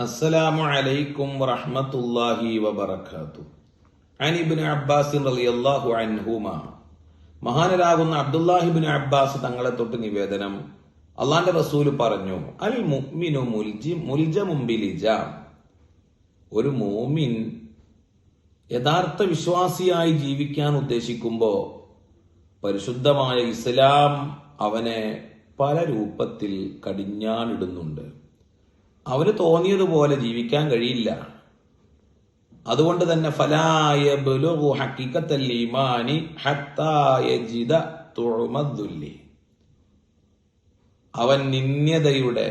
അസ്സലാമു അലൈക്കും വറഹ്മത്തുള്ളാഹി വബറകാത്തു അൻ ഇബ്നു അബ്ബാസ് റളിയല്ലാഹു അൻഹുമ. മഹാനരാകുന്ന അബ്ദുല്ലാഹിബിൻ അബ്ബാസ് തങ്ങളെ തൊട്ട് നിവേദനം. അള്ളാന്റെ റസൂൽ പറഞ്ഞു അൽ മുഅ്മിനു മുൽജി മുൽജമും ബിലിജാം. ഒരു മോമിൻ യഥാർത്ഥ വിശ്വാസിയായി ജീവിക്കാൻ ഉദ്ദേശിക്കുമ്പോൾ പരിശുദ്ധമായ ഇസ്ലാം അവനെ പല രൂപത്തിൽ കടിഞ്ഞാണിടുന്നുണ്ട്. അവന് തോന്നിയതുപോലെ ജീവിക്കാൻ കഴിയില്ല. അതുകൊണ്ട് തന്നെ ഫലായ ബലുഗു ഹഖീഖത്തൽ ഈമാനി ഹത്താ യജിദ തുഅമദ്ദുല്ലി അവൻ നിന്യതയുടെ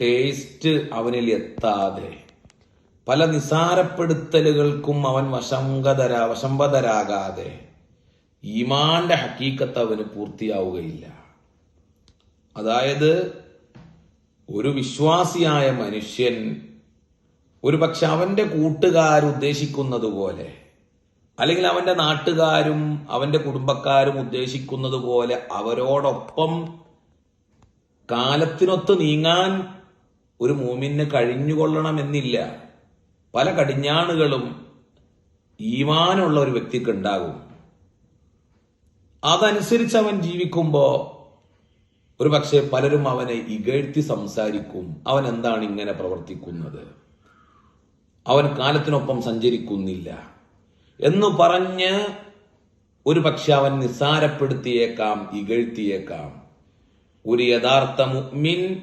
ടേസ്റ്റ് അവനിൽ എത്താതെ പല നിസാരപ്പെടുത്തലുകൾക്കും അവൻ വശങ്കതര വശംബതരാകാതെ ഈമാന്റെ ഹക്കീക്കത്ത് അവന് പൂർത്തിയാവുകയില്ല. അതായത് ഒരു വിശ്വാസിയായ മനുഷ്യൻ ഒരു പക്ഷെ അവന്റെ കൂട്ടുകാരുദ്ദേശിക്കുന്നത് പോലെ അല്ലെങ്കിൽ അവന്റെ നാട്ടുകാരും അവന്റെ കുടുംബക്കാരും ഉദ്ദേശിക്കുന്നത് പോലെ അവരോടൊപ്പം കാലത്തിനൊത്ത് നീങ്ങാൻ ഒരു മൂമിന് കഴിഞ്ഞുകൊള്ളണമെന്നില്ല. പല കടിഞ്ഞാണുകളും ഈമാനുള്ള ഒരു വ്യക്തിക്ക് ഉണ്ടാകും. അതനുസരിച്ച് അവൻ ജീവിക്കുമ്പോ ഒരു പക്ഷേ പലരും അവനെ ഇകഴ്ത്തി സംസാരിക്കും. അവൻ എന്താണ് ഇങ്ങനെ പ്രവർത്തിക്കുന്നത്? അവൻ കാലത്തിനൊപ്പം സഞ്ചരിക്കുന്നില്ല. എന്ന് പറഞ്ഞ് ഒരു പക്ഷെ അവൻ നിസ്സാരപ്പെടുത്തിയേക്കാം ഇകഴ്ത്തിയേക്കാം. ഒരു യഥാർത്ഥ മുഅ്മിൻ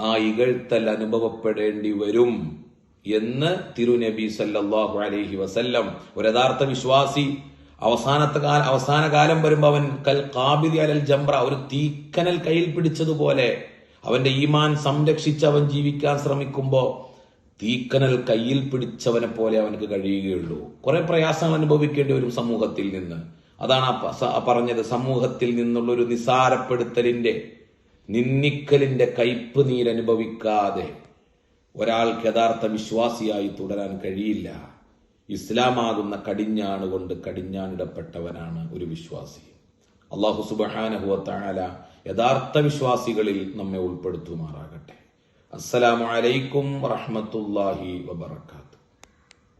ആ ഇകഴ്ത്തൽ അനുഭവപ്പെടേണ്ടി വരും എന്ന് തിരുനബി സല്ലാഹു അലഹി വസല്ലം ഒരു യഥാർത്ഥ വിശ്വാസി അവസാനത്തെ കാല അവസാന കാലം വരുമ്പോൾ അവൻ കൽ കാബിദി അലൽ ജംറ ഒരു തീക്കനൽ കയ്യിൽ പിടിച്ചതുപോലെ അവന്റെ ഈമാൻ സംരക്ഷിച്ച് അവൻ ജീവിക്കാൻ ശ്രമിക്കുമ്പോൾ തീക്കനൽ കയ്യിൽ പിടിച്ചവനെ പോലെ അവനക്ക് കഴിയുകയുള്ളൂ. കുറെ പ്രയാസങ്ങൾ അനുഭവിക്കേണ്ടി വരും സമൂഹത്തിൽ നിന്ന്. അതാണ് പറഞ്ഞത് സമൂഹത്തിൽ നിന്നുള്ള ഒരു നിസാരപ്പെടുത്തലിന്റെ നിന്നിക്കലിന്റെ കയ്പ് നീരനുഭവിക്കാതെ ഒരാൾക്ക് യഥാർത്ഥ വിശ്വാസിയായി തുടരാൻ കഴിയില്ല. ഇസ്ലാമാകുന്ന കടിഞ്ഞാണ് കൊണ്ട് കടിഞ്ഞാണിടപ്പെട്ടവനാണ് ഒരു വിശ്വാസി. അള്ളാഹു സുബഹാനഹുവ താല യഥാർത്ഥ വിശ്വാസികളിൽ നമ്മെ ഉൾപ്പെടുത്തുമാറാകട്ടെ. അസ്സലാമു അലൈക്കും വറഹ്മത്തുള്ളാഹി വബറകാതുഹു.